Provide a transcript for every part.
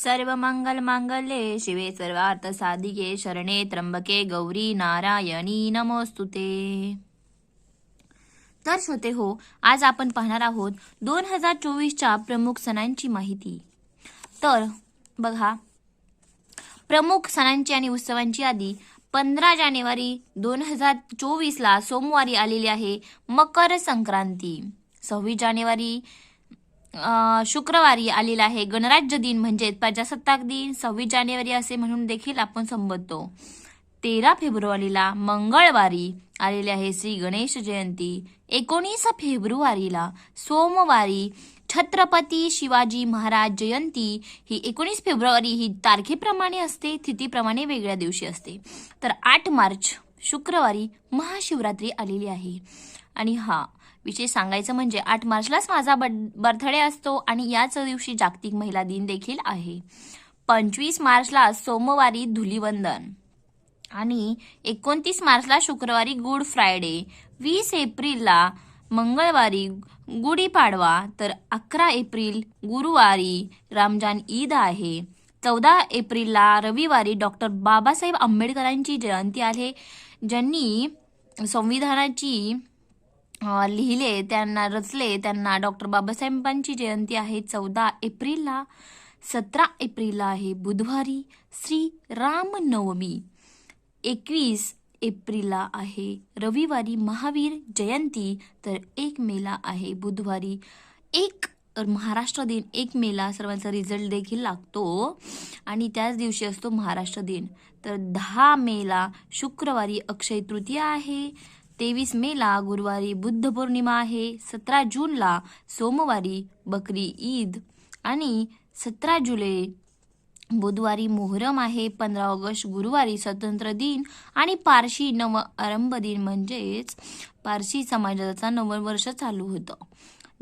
सर्व मंगल मांगल्ये शिवे सर्वार्थ साधिके शरणे त्र्यंबके गौरी नारायणी. नमोस्तुते तर श्रोते हो आज आपण पाहणार आहोत दोन हजार चोवीसच्या प्रमुख सणांची माहिती. तर बघा प्रमुख सणांची आणि उत्सवांची यादी पंधरा जानेवारी दोन हजार चोवीसला सोमवारी आलेली आहे मकर संक्रांती. सव्वीस जानेवारी शुक्रवारी आलेला आहे. गणराज्य दिन म्हणजेच प्रजासत्ताक दिन सव्वीस जानेवारी असे म्हणून देखील आपण संबोधतो. तेरा फेब्रुवारीला मंगळवारी आलेले आहे श्री गणेश जयंती. एकोणीस फेब्रुवारीला सोमवारी छत्रपती शिवाजी महाराज जयंती ही एकोणीस फेब्रुवारी ही तारखेप्रमाणे असते तिथीप्रमाणे वेगळ्या दिवशी असते. तर आठ मार्च शुक्रवारी महाशिवरात्री आलेली आहे. आणि हा विशेष सांगायचं म्हणजे आठ मार्चलाच माझा बर्थडे असतो आणि याच दिवशी जागतिक महिला दिन देखील आहे. पंचवीस मार्चला सोमवारी धुलीवंदन आणि एकोणतीस मार्चला शुक्रवारी गुड फ्रायडे. वीस एप्रिलला मंगळवारी गुढीपाडवा तर अकरा एप्रिल गुरुवारी रमजान ईद आहे. चौदा एप्रिलला रविवारी डॉक्टर बाबासाहेब आंबेडकरांची जयंती आहे ज्यांनी संविधानाची लिहिले त्यांना रचले त्यांना डॉक्टर बाबासाहेबांची जयंती आहे. चौदा एप्रिलला सतरा एप्रिलला आहे बुधवारी श्री रामनवमी. एकवीस एप्रिलला आहे रविवारी महावीर जयंती तर एक मेला आहे बुधवारी. एक महाराष्ट्र दिन एक मेला सर्वांचा रिझल्ट देखील लागतो आणि त्याच दिवशी असतो महाराष्ट्र दिन. तर दहा मेला शुक्रवारी अक्षय तृतीया आहे तेवीस मेला गुरुवारी बुद्ध पौर्णिमा आहे. सतरा जूनला सोमवारी बकरी ईद. आणि सतरा जुलै बुधवारी मोहरम आहे. पंधरा ऑगस्ट गुरुवारी स्वतंत्र दिन. आणि पारशी नव आरंभ दिन म्हणजेच पारशी समाजाचा नववर्ष चालू होतं.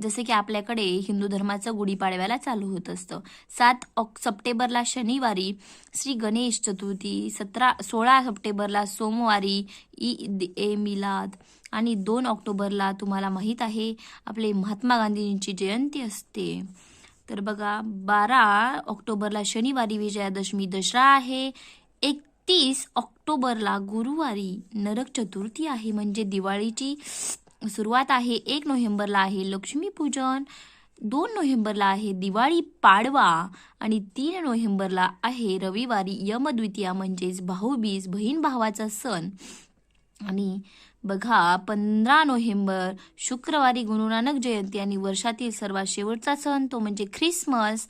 जसे की आपल्याकडे हिंदू धर्माचं गुढीपाडव्याला चालू होत असतं. सात ऑक सप्टेंबरला शनिवारी श्री गणेश चतुर्थी सतरा सोळा सप्टेंबरला सोमवारी ईद ए मिलाद आणि दोन ऑक्टोबरला तुम्हाला माहीत आहे आपले महात्मा गांधींची जयंती असते. तर बघा बारा ऑक्टोबरला शनिवारी विजयादशमी दसरा आहे. एकतीस ऑक्टोबरला गुरुवारी नरक चतुर्थी आहे. म्हणजे दिवाळीची सुरुवात आहे एक नोव्हेंबरला आहे लक्ष्मीपूजन दोन नोव्हेंबरला आहे दिवाळी पाडवा आणि तीन नोव्हेंबरला आहे रविवारी यमद्वितीया म्हणजेच भाऊबीज बहीण भावाचा सण. आणि बघा पंधरा नोव्हेंबर शुक्रवारी गुरुनानक जयंती आणि वर्षातील सर्वात शेवटचा सण तो म्हणजे ख्रिसमस.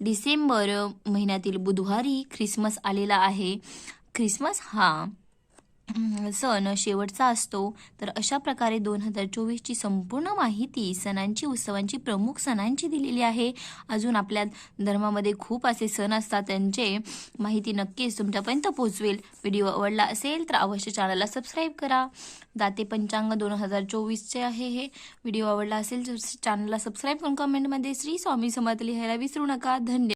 डिसेंबर महिन्यातील बुधवारी ख्रिसमस आलेला आहे. ख्रिसमस हा सण शेवटचा असतो. तर अशा प्रकारे दोन हजार चोवीसची संपूर्ण माहिती सणांची उत्सवांची प्रमुख सणांची दिलेली आहे. अजून आपल्या धर्मामध्ये खूप असे सण असतात त्यांचे माहिती नक्कीच तुमच्यापर्यंत पोहोचवेल. व्हिडिओ आवडला असेल तर अवश्य चॅनलला सबस्क्राईब करा. दाते पंचांग दोन हजार चोवीसचे आहे हे. व्हिडिओ आवडला असेल तर चॅनलला सबस्क्राईब करून कमेंटमध्ये श्री स्वामी समर्थ लिहायला विसरू नका. धन्यवाद